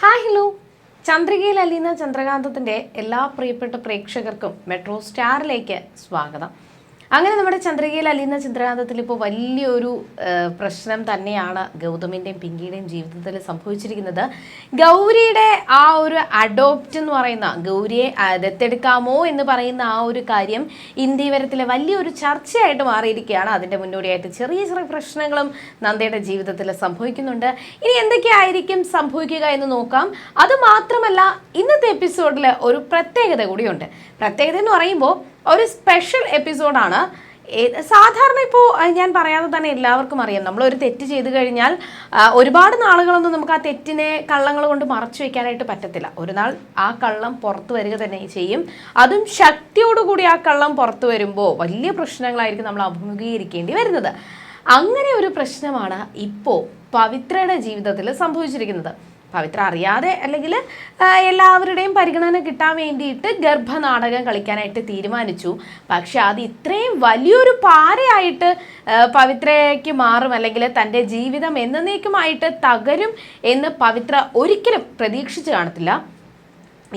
Hi hello ചന്ദ്രികയിൽ അലീന ചന്ദ്രകാന്തത്തിന്റെ എല്ലാ പ്രിയപ്പെട്ട പ്രേക്ഷകർക്കും മെട്രോ സ്റ്റാറിലേക്ക് സ്വാഗതം. അങ്ങനെ നമ്മുടെ ചന്ദ്രികയിൽ അലിയുന്ന ചന്ദ്രകാന്തത്തിൽ ഇപ്പോൾ വലിയൊരു പ്രശ്നം തന്നെയാണ് ഗൗതമിന്റെയും പിങ്കിയുടെയും ജീവിതത്തിൽ സംഭവിച്ചിരിക്കുന്നത്. ഗൗരിയുടെ ആ ഒരു അഡോപ്റ്റ് എന്ന് പറയുന്ന ഗൗരിയെ ദത്തെടുക്കാമോ എന്ന് പറയുന്ന ആ ഒരു കാര്യം ഇന്ത്യവരത്തിലെ വലിയൊരു ചർച്ചയായിട്ട് മാറിയിരിക്കുകയാണ്. അതിന്റെ മുന്നോടിയായിട്ട് ചെറിയ ചെറിയ പ്രശ്നങ്ങളും നന്ദയുടെ ജീവിതത്തിൽ സംഭവിക്കുന്നുണ്ട്. ഇനി എന്തൊക്കെയായിരിക്കും സംഭവിക്കുക എന്ന് നോക്കാം. അത് മാത്രമല്ല ഇന്നത്തെ എപ്പിസോഡിൽ ഒരു പ്രത്യേകത കൂടിയുണ്ട്. പ്രത്യേകത എന്ന് പറയുമ്പോൾ ഒരു സ്പെഷ്യൽ എപ്പിസോഡാണ് സാധാരണ ഇപ്പോൾ ഞാൻ പറയാതെ തന്നെ എല്ലാവർക്കും അറിയാം. നമ്മൾ ഒരു തെറ്റ് ചെയ്തു കഴിഞ്ഞാൽ ഒരുപാട് നാളുകളൊന്നും നമുക്ക് ആ തെറ്റിനെ കള്ളങ്ങൾ കൊണ്ട് മറച്ചു വെക്കാനായിട്ട് പറ്റത്തില്ല. ഒരു നാൾ ആ കള്ളം പുറത്തു വരിക തന്നെ ചെയ്യും. അതും ശക്തിയോടുകൂടി ആ കള്ളം പുറത്തു വരുമ്പോൾ വലിയ പ്രശ്നങ്ങളായിരിക്കും നമ്മൾ അഭിമുഖീകരിക്കേണ്ടി വരുന്നത്. അങ്ങനെ ഒരു പ്രശ്നമാണ് ഇപ്പോൾ പവിത്രയുടെ ജീവിതത്തിൽ സംഭവിച്ചിരിക്കുന്നത്. പവിത്ര അറിയാതെ അല്ലെങ്കിൽ എല്ലാവരുടെയും പരിഗണന കിട്ടാൻ വേണ്ടിയിട്ട് ഗർഭനാടകം കളിക്കാനായിട്ട് തീരുമാനിച്ചു. പക്ഷെ അത് ഇത്രയും വലിയൊരു പാരയായിട്ട് പവിത്രയ്ക്ക് മാറും അല്ലെങ്കിൽ തന്റെ ജീവിതം എന്നേക്കുമായിട്ട് തകരും എന്ന് പവിത്ര ഒരിക്കലും പ്രതീക്ഷിച്ച് കാണത്തില്ല.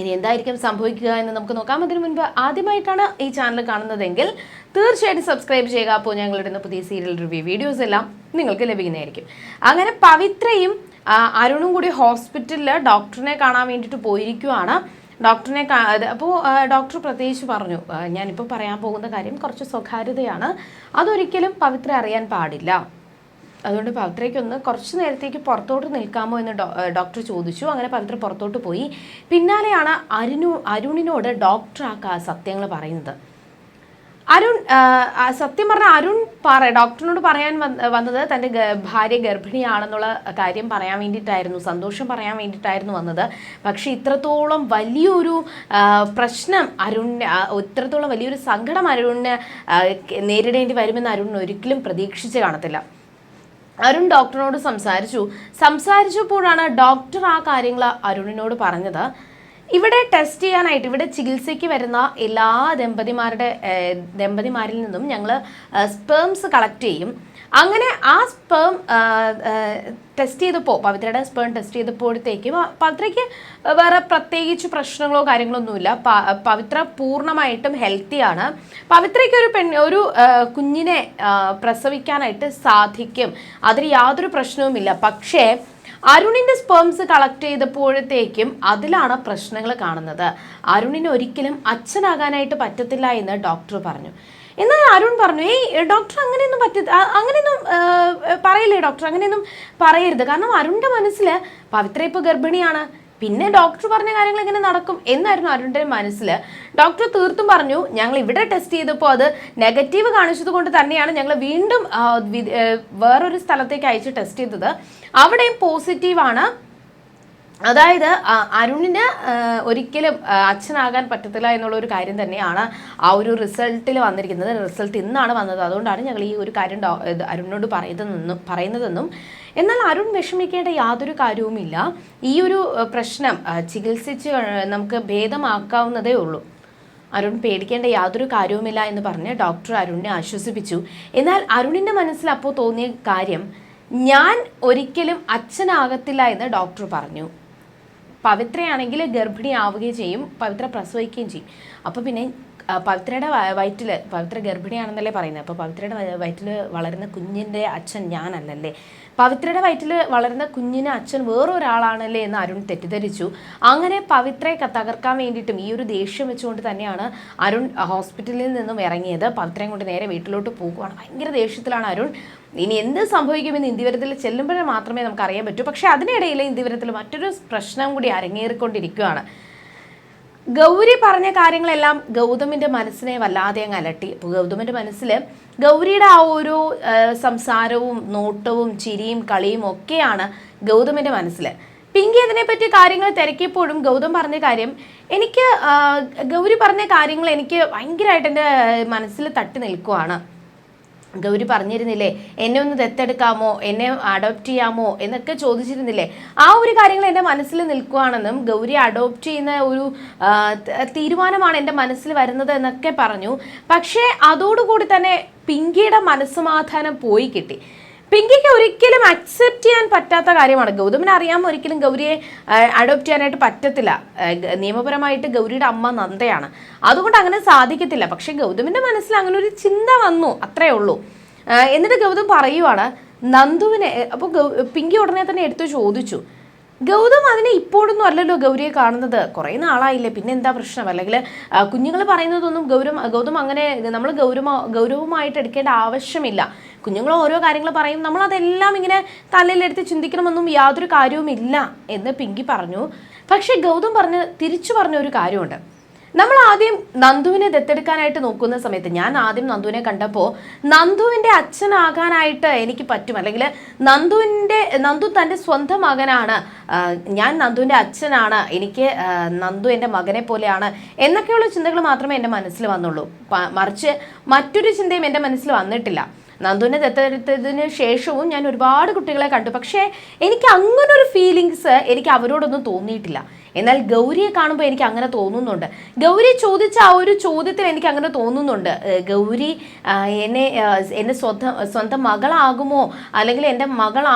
ഇനി എന്തായിരിക്കും സംഭവിക്കുക എന്ന് നമുക്ക് നോക്കാം. അതിനു മുൻപ് ആദ്യമായിട്ടാണ് ഈ ചാനൽ കാണുന്നതെങ്കിൽ തീർച്ചയായിട്ടും സബ്സ്ക്രൈബ് ചെയ്യുക. അപ്പോൾ ഞങ്ങളിടുന്ന പുതിയ സീരിയൽ റിവ്യൂ വീഡിയോസ് എല്ലാം നിങ്ങൾക്ക് ലഭിക്കുന്നതായിരിക്കും. അങ്ങനെ പവിത്രയും അരുണും കൂടി ഹോസ്പിറ്റലിൽ ഡോക്ടറിനെ കാണാൻ വേണ്ടിയിട്ട് പോയിരിക്കുവാണ്. ഡോക്ടറിനെ അപ്പോൾ ഡോക്ടർ പ്രത്യേകിച്ച് പറഞ്ഞു ഞാനിപ്പോൾ പറയാൻ പോകുന്ന കാര്യം കുറച്ച് സ്വകാര്യതയാണ്. അതൊരിക്കലും പവിത്ര അറിയാൻ പാടില്ല. അതുകൊണ്ട് പവിത്രയ്ക്കൊന്ന് കുറച്ച് നേരത്തേക്ക് പുറത്തോട്ട് നിൽക്കാമോ എന്ന് ഡോക്ടർ ചോദിച്ചു. അങ്ങനെ പവിത്ര പുറത്തോട്ട് പോയി. പിന്നാലെയാണ് അരുണു അരുണിനോട് ഡോക്ടർ സത്യങ്ങൾ പറയുന്നത്. അരുൺ സത്യം പറഞ്ഞ അരുൺ പറ ഡോക്ടറിനോട് പറയാൻ വന്ന- വന്നത് തന്റെ ഭാര്യ ഗർഭിണിയാണെന്നുള്ള കാര്യം പറയാൻ വേണ്ടിയിട്ടായിരുന്നു സന്തോഷം പറയാൻ വേണ്ടിയിട്ടായിരുന്നു വന്നത്. പക്ഷേ ഇത്രത്തോളം വലിയൊരു പ്രശ്നം അരുണിന് ഇത്രത്തോളം വലിയൊരു സങ്കടം അരുണിന് നേരിടേണ്ടി വരുമെന്ന് അരുൺ ഒരിക്കലും പ്രതീക്ഷിച്ച് കാണത്തില്ല. അരുൺ ഡോക്ടറിനോട് സംസാരിച്ചു. സംസാരിച്ചപ്പോഴാണ് ഡോക്ടർ ആ കാര്യങ്ങൾ അരുണിനോട് പറഞ്ഞത്. ഇവിടെ ടെസ്റ്റ് ചെയ്യാനായിട്ട് ഇവിടെ ചികിത്സയ്ക്ക് വരുന്ന എല്ലാ ദമ്പതിമാരുടെ ദമ്പതിമാരിൽ നിന്നും ഞങ്ങൾ സ്പേംസ് കളക്ട് ചെയ്യും. അങ്ങനെ ആ സ്പേം ടെസ്റ്റ് ചെയ്തപ്പോൾ പവിത്രയുടെ സ്പേം ടെസ്റ്റ് ചെയ്തപ്പോഴത്തേക്കും പവിത്രയ്ക്ക് വേറെ പ്രത്യേകിച്ച് പ്രശ്നങ്ങളോ കാര്യങ്ങളോ ഒന്നുമില്ല പവിത്ര പൂർണമായിട്ടും ഹെൽത്തിയാണ് പവിത്രയ്ക്ക് ഒരു പെൺ ഒരു കുഞ്ഞിനെ പ്രസവിക്കാനായിട്ട് സാധിക്കും. അതിന് യാതൊരു പ്രശ്നവുമില്ല. പക്ഷേ അരുണിന്റെ സ്പേംസ് കളക്ട് ചെയ്തപ്പോഴത്തേക്കും അതിലാണ് പ്രശ്നങ്ങൾ കാണുന്നത്. അരുണിന് ഒരിക്കലും അച്ഛനാകാനായിട്ട് പറ്റത്തില്ല എന്ന് ഡോക്ടർ പറഞ്ഞു. എന്നാൽ അരുൺ പറഞ്ഞു ഏയ് ഡോക്ടർ അങ്ങനെയൊന്നും പറ്റ അങ്ങനെയൊന്നും പറയില്ലേ ഡോക്ടർ അങ്ങനെയൊന്നും പറയരുത്. കാരണം അരുണിന്റെ മനസ്സിൽ പവിത്ര ഇപ്പോൾ ഗർഭിണിയാണ്. പിന്നെ ഡോക്ടർ പറഞ്ഞ കാര്യങ്ങൾ എങ്ങനെ നടക്കും എന്നായിരുന്നു അരുണിന്റെ മനസ്സിൽ ഡോക്ടർ തീർത്തും പറഞ്ഞു ഞങ്ങൾ ഇവിടെ ടെസ്റ്റ് ചെയ്തപ്പോൾ അത് നെഗറ്റീവ് കാണിച്ചത് കൊണ്ട് തന്നെയാണ് ഞങ്ങൾ വീണ്ടും വേറൊരു സ്ഥലത്തേക്ക് അയച്ച് ടെസ്റ്റ് ചെയ്തത്. അവിടെയും പോസിറ്റീവാണ് അതായത് അരുണിന് ഒരിക്കലും അച്ഛനാകാൻ പറ്റത്തില്ല എന്നുള്ള ഒരു കാര്യം തന്നെയാണ് ആ ഒരു റിസൾട്ടിൽ വന്നിരിക്കുന്നത്. റിസൾട്ട് ഇന്നാണ് വന്നത്. അതുകൊണ്ടാണ് ഞങ്ങൾ ഈ ഒരു കാര്യം അരുണിനോട് പറയുന്നതെന്നും പറയുന്നതെന്നും. എന്നാൽ അരുൺ വിഷമിക്കേണ്ട യാതൊരു കാര്യവുമില്ല. ഈ ഒരു പ്രശ്നം ചികിത്സിച്ച് നമുക്ക് ഭേദമാക്കാവുന്നതേ ഉള്ളൂ. അരുൺ പേടിക്കേണ്ട യാതൊരു കാര്യവുമില്ല എന്ന് പറഞ്ഞ് ഡോക്ടർ അരുണിനെ ആശ്വസിപ്പിച്ചു. എന്നാൽ അരുണിന്റെ മനസ്സിൽ അപ്പോൾ തോന്നിയ കാര്യം ഞാൻ ഒരിക്കലും അച്ഛനാകത്തില്ല എന്ന് ഡോക്ടർ പറഞ്ഞു. പവിത്രയാണെങ്കിൽ ഗർഭിണിയാവുകയും ചെയ്യും പവിത്ര പ്രസവിക്കുകയും ചെയ്യും. അപ്പോൾ പിന്നെ പവിത്രയുടെ വയറ്റിൽ പവിത്ര ഗർഭിണിയാണെന്നല്ലേ പറയുന്നത്. അപ്പോൾ പവിത്രയുടെ വയറ്റിൽ വളരുന്ന കുഞ്ഞിന്റെ അച്ഛൻ ഞാനല്ലല്ലേ? പവിത്രയുടെ വയറ്റിൽ വളരുന്ന കുഞ്ഞിന് അച്ഛൻ വേറൊരാളാണല്ലേ എന്ന് അരുൺ തെറ്റിദ്ധരിച്ചു. അങ്ങനെ പവിത്രയെ തകർക്കാൻ വേണ്ടിയിട്ടും ഈ ഒരു ദേഷ്യം വെച്ചുകൊണ്ട് തന്നെയാണ് അരുൺ ഹോസ്പിറ്റലിൽ നിന്നും ഇറങ്ങിയത്. പവിത്രയും കൊണ്ട് നേരെ വീട്ടിലോട്ട് പോകുവാണ്. ഭയങ്കര ദേഷ്യത്തിലാണ് അരുൺ. ഇനി എന്ത് സംഭവിക്കുമെന്ന് ഇന്ത്യവരത്തിൽ ചെല്ലുമ്പോഴേ മാത്രമേ നമുക്ക് അറിയാൻ പറ്റൂ. പക്ഷേ അതിനിടയിൽ ഇന്ത്യവരത്തിൽ മറ്റൊരു പ്രശ്നം കൂടി അരങ്ങേറിക്കൊണ്ടിരിക്കുകയാണ്. ഗൗരി പറഞ്ഞ കാര്യങ്ങളെല്ലാം ഗൗതമിന്റെ മനസ്സിനെ വല്ലാതെ അങ്ങ് അലട്ടി. അപ്പോൾ ഗൗതമിന്റെ മനസ്സിൽ ഗൗരിയുടെ ആ ഒരു സംസാരവും നോട്ടവും ചിരിയും കളിയും ഒക്കെയാണ് ഗൗതമിന്റെ മനസ്സിൽ പിങ്കി അതിനെപ്പറ്റി കാര്യങ്ങൾ തിരക്കിയപ്പോഴും ഗൗതം പറഞ്ഞ കാര്യം എനിക്ക് ഗൗരി പറഞ്ഞ കാര്യങ്ങൾ എനിക്ക് ഭയങ്കരമായിട്ട് എന്റെ മനസ്സിൽ തട്ടി നിൽക്കുവാണ്. ഗൗരി പറഞ്ഞിരുന്നില്ലേ എന്നെ ഒന്ന് ദത്തെടുക്കാമോ? എന്നെ അഡോപ്റ്റ് ചെയ്യാമോ? എന്നൊക്കെ ചോദിച്ചിരുന്നില്ലേ. ആ ഒരു കാര്യങ്ങൾ എന്റെ മനസ്സിൽ നിൽക്കുകയാണെന്നും ഗൗരി അഡോപ്റ്റ് ചെയ്യുന്ന ഒരു തീരുമാനമാണ് എന്റെ മനസ്സിൽ വരുന്നത് എന്നൊക്കെ പറഞ്ഞു. പക്ഷേ അതോടുകൂടി തന്നെ പിങ്കിയുടെ മനസ്സമാധാനം പോയി കിട്ടി. പിങ്കിക്ക് ഒരിക്കലും അക്സെപ്റ്റ് ചെയ്യാൻ പറ്റാത്ത കാര്യമാണ് ഗൗതമിന് അറിയാം ഒരിക്കലും ഗൗരിയെ അഡോപ്റ്റ് ചെയ്യാനായിട്ട് പറ്റത്തില്ല. നിയമപരമായിട്ട് ഗൗരിയുടെ അമ്മ നന്ദയാണ്. അതുകൊണ്ട് അങ്ങനെ സാധിക്കത്തില്ല. പക്ഷെ ഗൗതമിന്റെ മനസ്സിൽ അങ്ങനെ ഒരു ചിന്ത വന്നു. അത്രേ ഉള്ളൂ. എന്നിട്ട് ഗൗതം പറയുവാണ് നന്ദുവിനെ അപ്പോൾ പിങ്കി ഉടനെ തന്നെ എടുത്തു ചോദിച്ചു. ഗൗതം അതിനെ ഇപ്പോഴൊന്നും അല്ലല്ലോ ഗൗരിയെ കാണുന്നത്. കുറേ നാളായില്ലേ. പിന്നെ എന്താ പ്രശ്നം? അല്ലെങ്കിൽ കുഞ്ഞുങ്ങൾ പറയുന്നതൊന്നും ഗൗരവം ഗൗതം അങ്ങനെ നമ്മൾ ഗൗരവ ഗൗരവമായിട്ട് എടുക്കേണ്ട ആവശ്യമില്ല. കുഞ്ഞുങ്ങൾ ഓരോ കാര്യങ്ങൾ പറയും. നമ്മൾ അതെല്ലാം ഇങ്ങനെ തലയിലെടുത്ത് ചിന്തിക്കണമെന്നും യാതൊരു കാര്യവുമില്ല എന്ന് പിങ്കി പറഞ്ഞു. പക്ഷേ ഗൗതം പറഞ്ഞ് തിരിച്ചു പറഞ്ഞ ഒരു കാര്യമുണ്ട്. നമ്മൾ ആദ്യം നന്ദുവിനെ ദത്തെടുക്കാനായിട്ട് നോക്കുന്ന സമയത്ത് ഞാൻ ആദ്യം നന്ദുവിനെ കണ്ടപ്പോൾ നന്ദുവിന്റെ അച്ഛനാകാനായിട്ട് എനിക്ക് പറ്റും. അല്ലെങ്കിൽ നന്ദുവിന്റെ നന്ദു തന്റെ സ്വന്തം മകനാണ് ഞാൻ നന്ദുവിന്റെ അച്ഛനാണ്. എനിക്ക് നന്ദു എന്റെ മകനെ പോലെയാണ് എന്നൊക്കെയുള്ള ചിന്തകൾ മാത്രമേ എന്റെ മനസ്സിൽ വന്നുള്ളൂ. മറിച്ച് മറ്റൊരു ചിന്തയും എന്റെ മനസ്സിൽ വന്നിട്ടില്ല. നന്ദുവിനെ ദത്തെടുത്തതിന് ശേഷവും ഞാൻ ഒരുപാട് കുട്ടികളെ കണ്ടു. പക്ഷേ എനിക്ക് അങ്ങനൊരു ഫീലിങ്സ് എനിക്ക് അവരോടൊന്നും തോന്നിയിട്ടില്ല. എന്നാൽ ഗൗരിയെ കാണുമ്പോൾ എനിക്ക് അങ്ങനെ തോന്നുന്നുണ്ട്. ഗൗരി ചോദിച്ച ആ ഒരു ചോദ്യത്തിൽ എനിക്ക് അങ്ങനെ തോന്നുന്നുണ്ട്. ഗൗരി എന്നെ എന്റെ സ്വന്ത സ്വന്തം മകളാകുമോ? അല്ലെങ്കിൽ എന്റെ മകളാ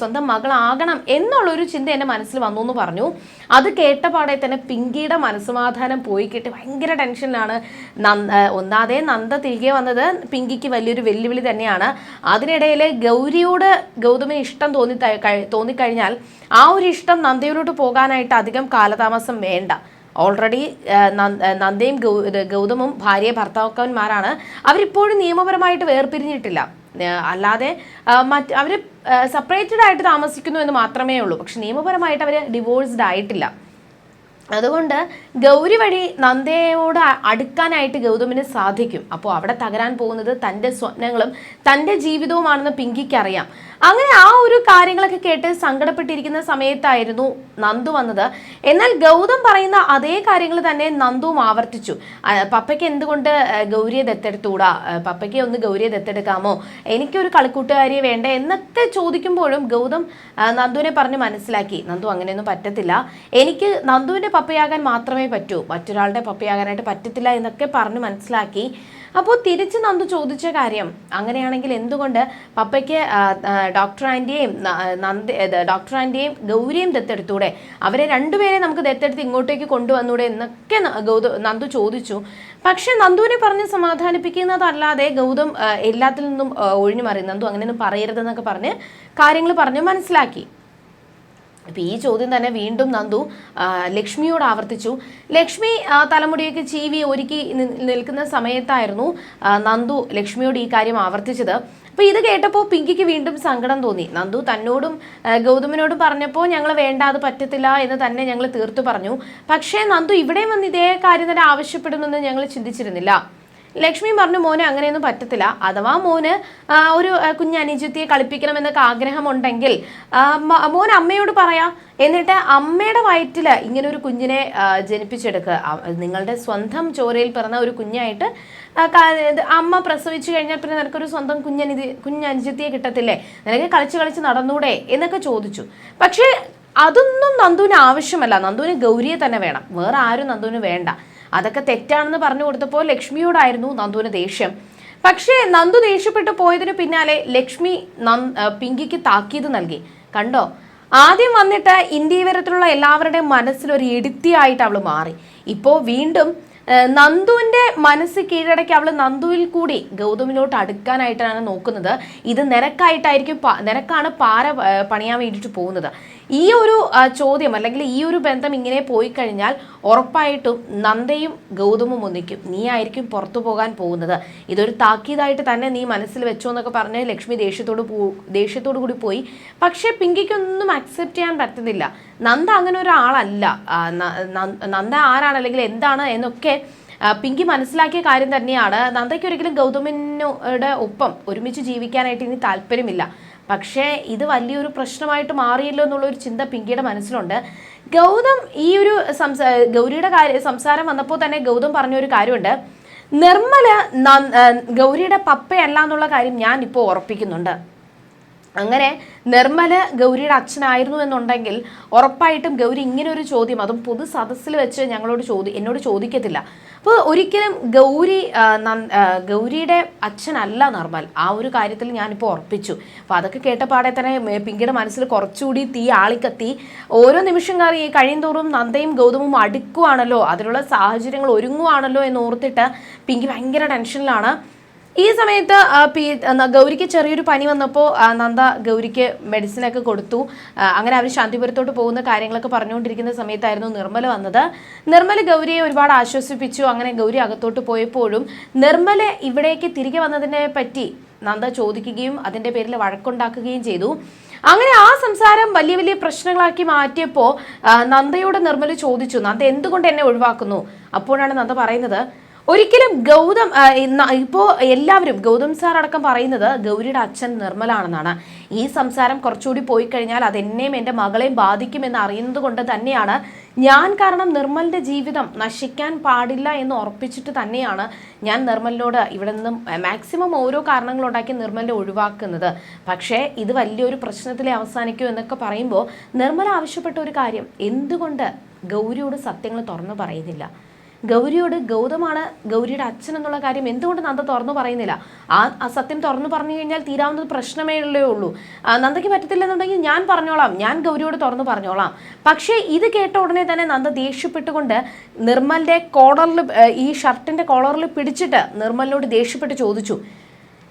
സ്വന്തം മകളാകണം എന്നുള്ളൊരു ചിന്ത എന്റെ മനസ്സിൽ വന്നു എന്ന് പറഞ്ഞു. അത് കേട്ട കേട്ടപാടെ തന്നെ പിങ്കിയുടെ മനസ്സമാധാനം പോയി കിട്ടി. ഭയങ്കര ടെൻഷനിലാണ് നന്ദ ഒന്നാതെ നന്ദ തിരികെ വന്നത് പിങ്കിക്ക് വലിയൊരു വെല്ലുവിളി തന്നെയാണ്. അതിനിടയിൽ ഗൗരിയോട് ഗൗതമിന് ഇഷ്ടം തോന്നി കഴി- തോന്നിക്കഴിഞ്ഞാൽ ആ ഒരു ഇഷ്ടം നന്ദയോട് പോകാനായിട്ട് അധികം കാലതാമസം വേണ്ട. ഓൾറെഡി നന്ദയും ഗൗതമും ഭാര്യ ഭർത്താക്കന്മാരാണ്. അവരിപ്പോഴും നിയമപരമായിട്ട് വേർപിരിഞ്ഞിട്ടില്ല. അല്ലാതെ മറ്റ് അവർ സെപ്പറേറ്റഡ് ആയിട്ട് താമസിക്കുന്നു എന്ന് മാത്രമേ ഉള്ളൂ. പക്ഷെ നിയമപരമായിട്ട് അവർ ഡിവോഴ്സ്ഡ് ആയിട്ടില്ല. അതുകൊണ്ട് ഗൗരി വഴി നന്ദയോട് അടുക്കാനായിട്ട് ഗൗതമിന് സാധിക്കും. അപ്പോൾ അവിടെ തകരാൻ പോകുന്നത് തന്റെ സ്വപ്നങ്ങളും തന്റെ ജീവിതവുമാണെന്ന് പിങ്കിക്ക് അറിയാം. അങ്ങനെ ആ ഒരു കാര്യങ്ങളൊക്കെ കേട്ട് സങ്കടപ്പെട്ടിരിക്കുന്ന സമയത്തായിരുന്നു നന്ദു വന്നത്. എന്നാൽ ഗൗതം പറയുന്ന അതേ കാര്യങ്ങൾ തന്നെ നന്ദുവും ആവർത്തിച്ചു. പപ്പയ്ക്ക് എന്തുകൊണ്ട് ഗൗരിയെ ദത്തെടുത്തുകൂടാ? പപ്പയ്ക്ക് ഒന്ന് ഗൗരിയെ ദത്തെടുക്കാമോ? എനിക്കൊരു കളിക്കൂട്ടുകാരിയെ വേണ്ട? എന്നൊക്കെ ചോദിക്കുമ്പോഴും ഗൗതം നന്ദുവിനെ പറഞ്ഞ് മനസ്സിലാക്കി. നന്ദു അങ്ങനെയൊന്നും പറ്റത്തില്ല. എനിക്ക് നന്ദുവിന്റെ പപ്പയാകാൻ മാത്രമേ പറ്റൂ. മറ്റൊരാളുടെ പപ്പയാകാനായിട്ട് പറ്റത്തില്ല എന്നൊക്കെ പറഞ്ഞ് മനസ്സിലാക്കി. അപ്പോൾ തിരിച്ച് നന്ദു ചോദിച്ച കാര്യം അങ്ങനെയാണെങ്കിൽ എന്തുകൊണ്ട് പപ്പയ്ക്ക് ഡോക്ടർ ആന്റിയെയും നന്ദി ഡോക്ടർ ആന്റിയെയും ഗൗരിയും ദത്തെടുത്തൂടെ? അവരെ രണ്ടുപേരെ നമുക്ക് ദത്തെടുത്ത് ഇങ്ങോട്ടേക്ക് കൊണ്ടുവന്നൂടെ എന്നൊക്കെ ഗൗതം നന്ദു ചോദിച്ചു. പക്ഷേ നന്ദുവിനെ പറഞ്ഞ് സമാധാനിപ്പിക്കുന്നതല്ലാതെ ഗൗതം എല്ലാത്തിൽ നിന്നും ഒഴിഞ്ഞു മാറി. നന്ദു അങ്ങനെയൊന്നും പറയരുതെന്നൊക്കെ പറഞ്ഞ് കാര്യങ്ങൾ പറഞ്ഞ് മനസ്സിലാക്കി. അപ്പോൾ ഈ ചോദ്യം തന്നെ വീണ്ടും നന്ദു ലക്ഷ്മിയോട് ആവർത്തിച്ചു. ലക്ഷ്മി തലമുടിയൊക്കെ ചീവി ഒരുക്കി നിൽക്കുന്ന സമയത്തായിരുന്നു നന്ദു ലക്ഷ്മിയോട് ഈ കാര്യം ആവർത്തിച്ചത്. അപ്പോൾ ഇത് കേട്ടപ്പോൾ പിങ്കിക്ക് വീണ്ടും സങ്കടം തോന്നി. നന്ദു തന്നോടും ഗൗതമനോടും ഗൗതമിനോടും പറഞ്ഞപ്പോൾ ഞങ്ങൾ വേണ്ട അത് പറ്റത്തില്ല എന്ന് തന്നെ ഞങ്ങൾ തീർത്തു പറഞ്ഞു. പക്ഷേ നന്ദു ഇവിടെ വന്ന് ഇതേ കാര്യം തന്നെ ആവശ്യപ്പെടുമെന്ന് ഞങ്ങൾ ചിന്തിച്ചിരുന്നില്ല. ലക്ഷ്മി പറഞ്ഞു മോനെ അങ്ങനെയൊന്നും പറ്റത്തില്ല. അഥവാ മോന് ഒരു കുഞ്ഞ് അനുജത്തിയെ കളിപ്പിക്കണമെന്നൊക്കെ ആഗ്രഹമുണ്ടെങ്കിൽ മോൻ അമ്മയോട് പറയാ. എന്നിട്ട് അമ്മയുടെ വയറ്റിൽ ഇങ്ങനെ ഒരു കുഞ്ഞിനെ ജനിപ്പിച്ചെടുക്കുക. നിങ്ങളുടെ സ്വന്തം ചോരയിൽ പിറന്ന ഒരു കുഞ്ഞായിട്ട് അമ്മ പ്രസവിച്ചു കഴിഞ്ഞാൽ പിന്നെ നിനക്കൊരു സ്വന്തം കുഞ്ഞനിധി കുഞ്ഞനുജത്തിയെ കിട്ടത്തില്ലേ? നിനക്ക് കളിച്ച് കളിച്ച് നടന്നൂടെ? എന്നൊക്കെ ചോദിച്ചു. പക്ഷേ അതൊന്നും നന്ദുവിന് ആവശ്യമല്ല. നന്ദുവിന് ഗൗരിയെ തന്നെ വേണം. വേറെ ആരും നന്ദുവിന് വേണ്ട. അതൊക്കെ തെറ്റാണെന്ന് പറഞ്ഞു കൊടുത്തപ്പോൾ ലക്ഷ്മിയോടായിരുന്നു നന്ദുവിന് ദേഷ്യം. പക്ഷേ നന്ദു ദേഷ്യപ്പെട്ടു പോയതിനു പിന്നാലെ ലക്ഷ്മി പിങ്കിക്ക് താക്കീത് നൽകി. കണ്ടോ? ആദ്യം വന്നിട്ട് ഇന്ത്യവരത്തിലുള്ള എല്ലാവരുടെയും മനസ്സിൽ ഒരു ഇടുത്തിയായിട്ട് അവൾ മാറി. ഇപ്പോൾ വീണ്ടും നന്ദുവിന്റെ മനസ്സ് കീഴടക്കി അവൾ നന്ദുവിൽ കൂടി ഗൗതമിലോട്ട് അടുക്കാനായിട്ടാണ് നോക്കുന്നത്. ഇത് നിരക്കായിട്ടായിരിക്കും നിരക്കാണ് പാറ പണിയാൻ വേണ്ടിയിട്ട് പോകുന്നത്. ഈ ഒരു ചോദ്യം അല്ലെങ്കിൽ ഈ ഒരു ബന്ധം ഇങ്ങനെ പോയി കഴിഞ്ഞാൽ ഉറപ്പായിട്ടും നന്ദയും ഗൗതമും ഒന്നിക്കും. നീ ആയിരിക്കും പുറത്തു പോകാൻ പോകുന്നത്. ഇതൊരു താക്കീതായിട്ട് തന്നെ നീ മനസ്സിൽ വെച്ചോ എന്നൊക്കെ പറഞ്ഞ് ലക്ഷ്മി ദേഷ്യത്തോട് പോ ദേഷ്യത്തോടു കൂടി പോയി. പക്ഷേ പിങ്കിക്കൊന്നും അക്സെപ്റ്റ് ചെയ്യാൻ പറ്റുന്നില്ല. നന്ദ അങ്ങനെ ഒരാളല്ല. നന്ദ ആരാണ് അല്ലെങ്കിൽ എന്താണ് എന്നൊക്കെ പിങ്കി മനസ്സിലാക്കിയ കാര്യം തന്നെയാണ്. നന്ദയ്ക്ക് ഒരിക്കലും ഗൗതമിനോടെ ഒപ്പം ഒരുമിച്ച് ജീവിക്കാനായിട്ട് ഇനി താല്പര്യമില്ല. പക്ഷേ ഇത് വലിയൊരു പ്രശ്നമായിട്ട് മാറിയല്ലോ എന്നുള്ള ഒരു ചിന്ത പിങ്കിയുടെ മനസ്സിലുണ്ട്. ഗൗതം ഈ ഒരു സംസാ ഗൗരിയുടെ കാര്യ സംസാരം വന്നപ്പോൾ തന്നെ ഗൗതം പറഞ്ഞൊരു കാര്യമുണ്ട്. നിർമ്മല ഗൗരിയുടെ പപ്പയല്ല എന്നുള്ള കാര്യം ഞാൻ ഇപ്പോൾ ഉറപ്പിക്കുന്നുണ്ട്. അങ്ങനെ നിർമ്മല ഗൗരിയുടെ അച്ഛനായിരുന്നു എന്നുണ്ടെങ്കിൽ ഉറപ്പായിട്ടും ഗൗരി ഇങ്ങനെ ഒരു ചോദ്യം അതും പൊതു സദസ്സിൽ വെച്ച് ഞങ്ങളോട് ചോദി എന്നോട് ചോദിക്കത്തില്ല. അപ്പോൾ ഒരിക്കലും ഗൗരി ഗൗരിയുടെ അച്ഛനല്ല നിർമ്മൽ. ആ ഒരു കാര്യത്തിൽ ഞാനിപ്പോൾ ഉറപ്പിച്ചു. അപ്പോൾ അതൊക്കെ കേട്ടപാടെ തന്നെ മേ- പിങ്കിയുടെ മനസ്സിൽ കുറച്ചുകൂടി തീ ആളിക്കത്തി. ഓരോ നിമിഷം കറി കഴിയും തോറും നന്ദയും ഗൗതമും അടുക്കുവാണല്ലോ. അതിനുള്ള സാഹചര്യങ്ങൾ ഒരുങ്ങുവാണല്ലോ എന്ന് ഓർത്തിട്ട് പിങ്കി ഭയങ്കര ടെൻഷനിലാണ്. ഈ സമയത്ത് പി ഗൗരിക്ക് ചെറിയൊരു പനി വന്നപ്പോൾ നന്ദ ഗൗരിക്ക് മെഡിസിനൊക്കെ കൊടുത്തു. അങ്ങനെ അവർ ശാന്തിപുരത്തോട്ട് പോകുന്ന കാര്യങ്ങളൊക്കെ പറഞ്ഞുകൊണ്ടിരിക്കുന്ന സമയത്തായിരുന്നു നിർമ്മല വന്നത്. നിർമ്മല ഗൗരിയെ ഒരുപാട് ആശ്വസിപ്പിച്ചു. അങ്ങനെ ഗൗരി അകത്തോട്ട് പോയപ്പോഴും നിർമ്മല ഇവിടേക്ക് തിരികെ വന്നതിനെ പറ്റി നന്ദ ചോദിക്കുകയും അതിന്റെ പേരിൽ വഴക്കുണ്ടാക്കുകയും ചെയ്തു. അങ്ങനെ ആ സംസാരം വലിയ വലിയ പ്രശ്നങ്ങളാക്കി മാറ്റിയപ്പോൾ നന്ദയോട് നിർമ്മല ചോദിച്ചു നന്ദ എന്തുകൊണ്ട് എന്നെ ഒഴിവാക്കുന്നു? അപ്പോഴാണ് നന്ദ പറയുന്നത് ഒരിക്കലും ഗൗതം ഇപ്പോൾ ഇപ്പോ എല്ലാവരും ഗൗതം സാർ അടക്കം പറയുന്നത് ഗൗരിയുടെ അച്ഛൻ നിർമ്മലാണെന്നാണ്. ഈ സംസാരം കുറച്ചുകൂടി പോയി കഴിഞ്ഞാൽ അത് എന്നെയും എന്റെ മകളെയും ബാധിക്കുമെന്ന് അറിയുന്നത് കൊണ്ട് തന്നെയാണ് ഞാൻ കാരണം നിർമ്മലിന്റെ ജീവിതം നശിക്കാൻ പാടില്ല എന്ന് ഉറപ്പിച്ചിട്ട് തന്നെയാണ് ഞാൻ നിർമ്മലിനോട് ഇവിടെ നിന്നും മാക്സിമം ഓരോ കാരണങ്ങളുണ്ടാക്കി നിർമ്മലിനെ ഒഴിവാക്കുന്നത്. പക്ഷേ ഇത് വലിയൊരു പ്രശ്നത്തിലെ അവസാനിക്കൂ എന്നൊക്കെ പറയുമ്പോൾ നിർമ്മല ആവശ്യപ്പെട്ട ഒരു കാര്യം എന്തുകൊണ്ട് ഗൗരിയോട് സത്യങ്ങൾ തുറന്നു പറയുന്നില്ല? ഗൗരിയോട് ഗൗതമാണ് ഗൗരിയുടെ അച്ഛൻ എന്നുള്ള കാര്യം എന്തുകൊണ്ട് നന്ദ തുറന്നു പറയുന്നില്ല? ആ സത്യം തുറന്നു പറഞ്ഞു കഴിഞ്ഞാൽ തീരാവുന്നത് പ്രശ്നമേ ഉള്ളേ ഉള്ളൂ. നന്ദയ്ക്ക് പറ്റത്തില്ലെന്നുണ്ടെങ്കിൽ ഞാൻ പറഞ്ഞോളാം. ഞാൻ ഗൗരിയോട് തുറന്നു പറഞ്ഞോളാം. പക്ഷേ ഇത് കേട്ട ഉടനെ തന്നെ നന്ദ ദേഷ്യപ്പെട്ടുകൊണ്ട് നിർമ്മലിന്റെ കോളറിൽ ഈ ഷർട്ടിന്റെ കോളറിൽ പിടിച്ചിട്ട് നിർമ്മലിനോട് ദേഷ്യപ്പെട്ട് ചോദിച്ചു.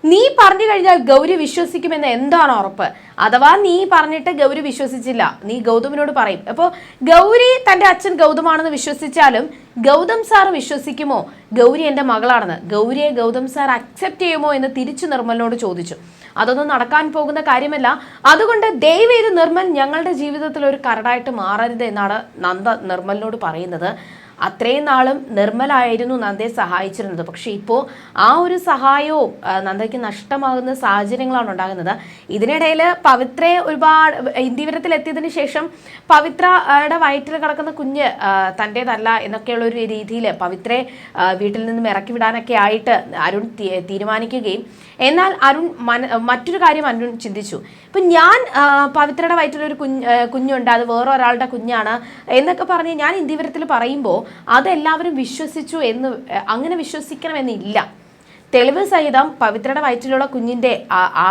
നീ പറഞ്ഞു കഴിഞ്ഞാൽ ഗൗരി വിശ്വസിക്കുമെന്ന് എന്താണ് ഉറപ്പ്? അഥവാ നീ പറഞ്ഞിട്ട് ഗൗരി വിശ്വസിച്ചില്ല നീ ഗൗതമിനോട് പറയും. അപ്പോൾ ഗൗരി തന്റെ അച്ഛൻ ഗൗതമാണെന്ന് വിശ്വസിച്ചാലും ഗൗതം സാർ വിശ്വസിക്കുമോ? ഗൗരി എന്റെ മകളാണെന്ന്. ഗൗരിയെ ഗൗതം സാർ അക്സെപ്റ്റ് ചെയ്യുമോ എന്ന് തിരിച്ചു നിർമ്മലിനോട് ചോദിച്ചു. അതൊന്നും നടക്കാൻ പോകുന്ന കാര്യമല്ല. അതുകൊണ്ട് ദയവേത് നിർമ്മൽ ഞങ്ങളുടെ ജീവിതത്തിൽ ഒരു കരടായിട്ട് മാറരുത് എന്നാണ് നന്ദ നിർമ്മലിനോട് പറയുന്നത്. അത്രയും നാളും നിർമ്മലായിരുന്നു നന്ദയെ സഹായിച്ചിരുന്നത്. പക്ഷേ ഇപ്പോൾ ആ ഒരു സഹായവും നന്ദയ്ക്ക് നഷ്ടമാകുന്ന സാഹചര്യങ്ങളാണ് ഉണ്ടാകുന്നത്. ഇതിനിടയിൽ പവിത്രയെ ഒരുപാട് ഇന്ത്യവരത്തിൽ എത്തിയതിന് ശേഷം പവിത്രയുടെ വയറ്റിൽ കിടക്കുന്ന കുഞ്ഞ് തന്റേതല്ല എന്നൊക്കെയുള്ള ഒരു രീതിയിൽ പവിത്രയെ വീട്ടിൽ നിന്നും ഇറക്കി വിടാനൊക്കെ ആയിട്ട് അരുൺ തീരുമാനിക്കുകയും. എന്നാൽ അരുൺ മറ്റൊരു കാര്യം അരുൺ ചിന്തിച്ചു. ഇപ്പം ഞാൻ പവിത്രയുടെ വയറ്റിലൊരു കുഞ്ഞ് കുഞ്ഞുണ്ട് അത് വേറൊരാളുടെ കുഞ്ഞാണ് എന്നൊക്കെ പറഞ്ഞ് ഞാൻ ഇന്ത്യവരത്തിൽ പറയുമ്പോൾ അതെല്ലാവരും വിശ്വസിച്ചു എന്ന് അങ്ങനെ വിശ്വസിക്കണമെന്നില്ല. തെളിവ് സഹിതം പവിത്രയുടെ വയറ്റിലുള്ള കുഞ്ഞിന്റെ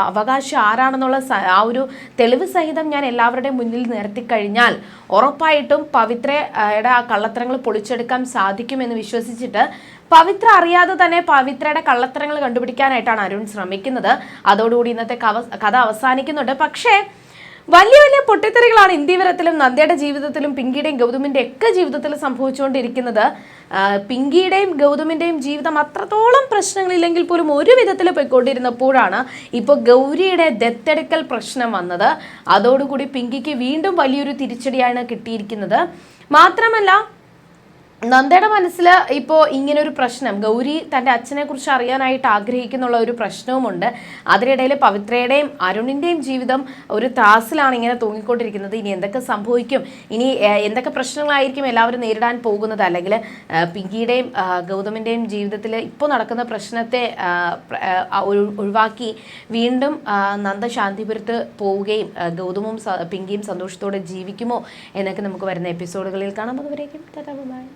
അവകാശം ആരാണെന്നുള്ള ആ ഒരു തെളിവ് സഹിതം ഞാൻ എല്ലാവരുടെയും മുന്നിൽ നിർത്തി കഴിഞ്ഞാൽ ഉറപ്പായിട്ടും പവിത്രയുടെ ആ കള്ളത്തരങ്ങൾ പൊളിച്ചെടുക്കാൻ സാധിക്കുമെന്ന് വിശ്വസിച്ചിട്ട് പവിത്ര അറിയാതെ തന്നെ പവിത്രയുടെ കള്ളത്തരങ്ങൾ കണ്ടുപിടിക്കാനായിട്ടാണ് അരുൺ ശ്രമിക്കുന്നത്. അതോടുകൂടി ഇന്നത്തെ കഥ അവസാനിക്കുന്നുണ്ട്. പക്ഷേ വലിയ വലിയ പൊട്ടിത്തെറികളാണ് ഇന്ത്യവരത്തിലും നന്ദയുടെ ജീവിതത്തിലും പിങ്കിയുടെയും ഗൗതമിന്റെ ഒക്കെ ജീവിതത്തിൽ സംഭവിച്ചുകൊണ്ടിരിക്കുന്നത്. പിങ്കിയുടെയും ഗൗതമിന്റെയും ജീവിതം അത്രത്തോളം പ്രശ്നങ്ങളില്ലെങ്കിൽ പോലും ഒരു വിധത്തിൽ പോയിക്കൊണ്ടിരുന്നപ്പോഴാണ് ഇപ്പോൾ ഗൗരിയുടെ ദത്തെടുക്കൽ പ്രശ്നം വന്നത്. അതോടുകൂടി പിങ്കിക്ക് വീണ്ടും വലിയൊരു തിരിച്ചടിയാണ് കിട്ടിയിരിക്കുന്നത്. മാത്രമല്ല നന്ദയുടെ മനസ്സിൽ ഇപ്പോൾ ഇങ്ങനെ ഒരു പ്രശ്നം ഗൗരി തന്റെ അച്ഛനെ കുറിച്ച് അറിയാനായിട്ട് ആഗ്രഹിക്കുന്നുള്ള ഒരു പ്രശ്നവുമുണ്ട്. അതിനിടയിൽ പവിത്രയുടെയും അരുണിന്റെയും ജീവിതം ഒരു ത്രാസിലാണ് ഇങ്ങനെ തൂങ്ങിക്കൊണ്ടിരിക്കുന്നത്. ഇനി എന്തൊക്കെ സംഭവിക്കും? ഇനി എന്തൊക്കെ പ്രശ്നങ്ങളായിരിക്കും എല്ലാവരും നേരിടാൻ പോകുന്നത്? അല്ലെങ്കിൽ പിങ്കിയുടെയും ഗൗതമിന്റെയും ജീവിതത്തിൽ ഇപ്പോൾ നടക്കുന്ന പ്രശ്നത്തെ ഒഴിവാക്കി വീണ്ടും നന്ദ ശാന്തിപുരത്ത് പോവുകയും ഗൗതമും പിങ്കിയും സന്തോഷത്തോടെ ജീവിക്കുമോ എന്നൊക്കെ നമുക്ക് വരുന്ന എപ്പിസോഡുകളിൽ കാണാം. അതുവരേക്കും ബൈ.